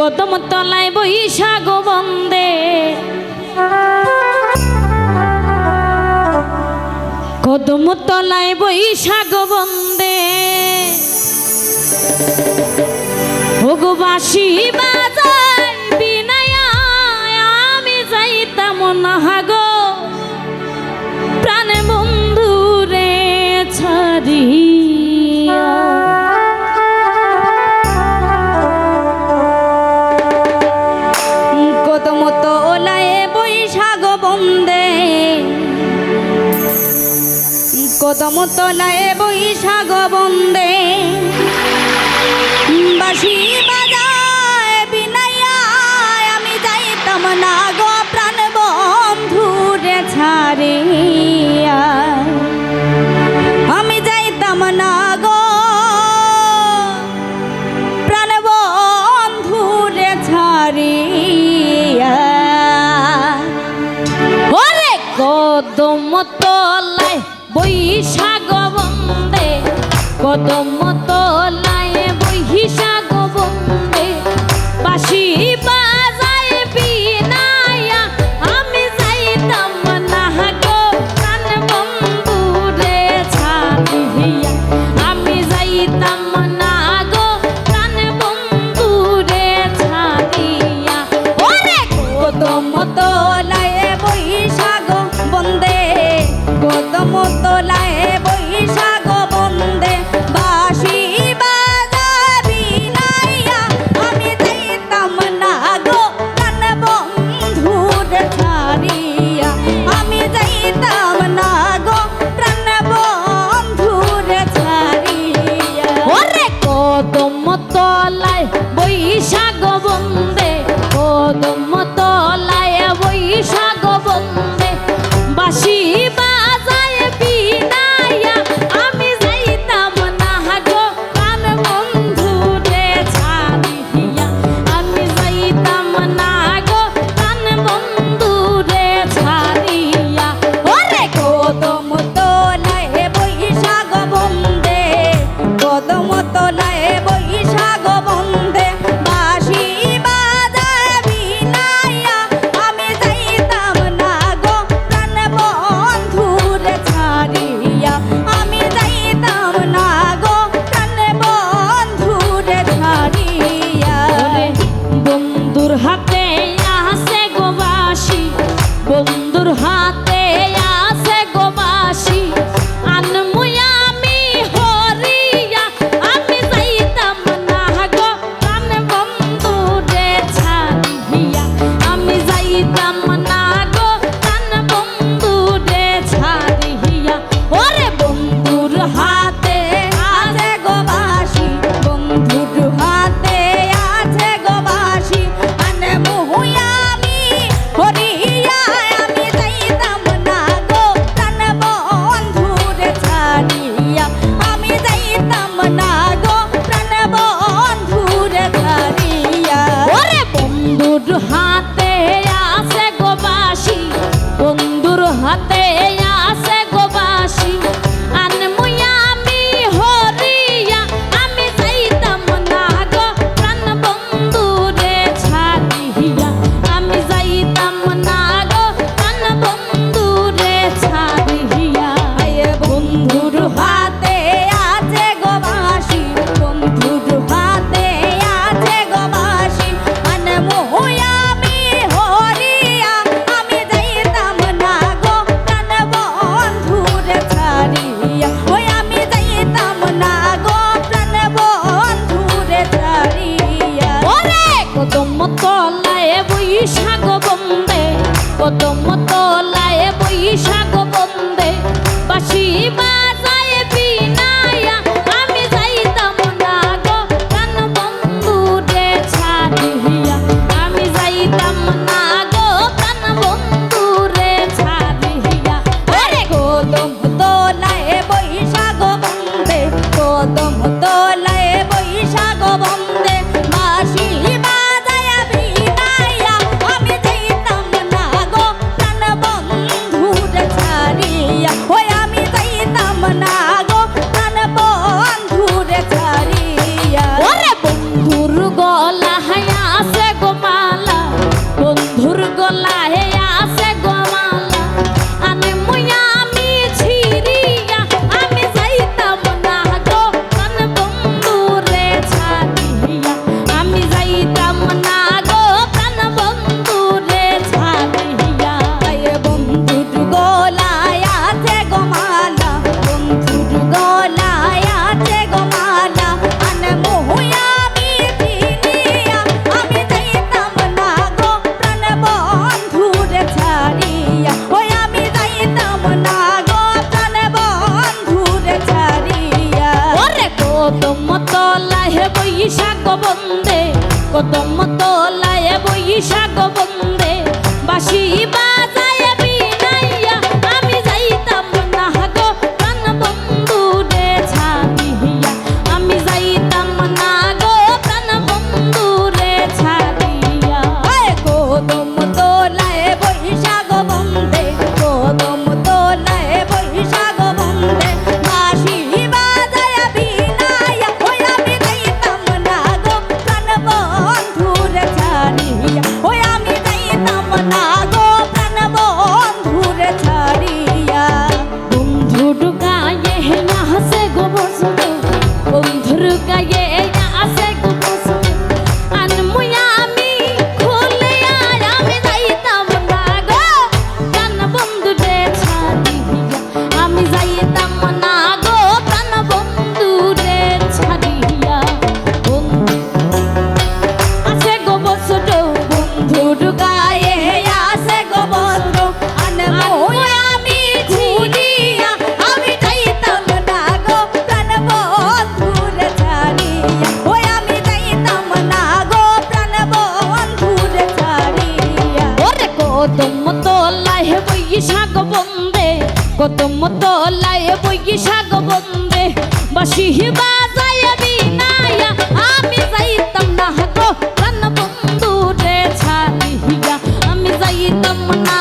কদম তলায় বৈশাখ বন্দে। কদম তলায় বৈশাখ বন্দে। ভোগবাসী বাজায় বিনয় আমি যাইতাম না হাগো মোতলায় বৈশাখ বন্দে। বাসি বাজায় বিনাইয়া আমি যাইতাম না গো প্রাণ বন্ধু রে ছাড়িয়া। আমি যাইতাম না গো প্রাণ বন্ধু রে ছাড়িয়া। ওরে তো বৈশাখ বন্দে লাই তলায় বৈশাখ বন্দে বাসি বা Tudo. Don't. কদম তলায় বৈশাখ কদম তলায় বইকি সাগ বন্দে। বাসি বাজায় বিনায়া, আমি যাইতাম না গো কান বন্ধু রে ছাড়িয়া। আমি যাইতাম না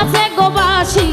আছে গোবাসী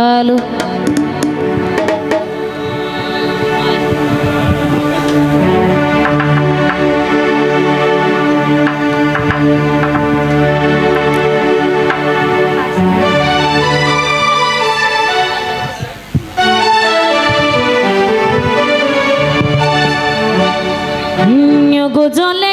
మేఘాలు জলে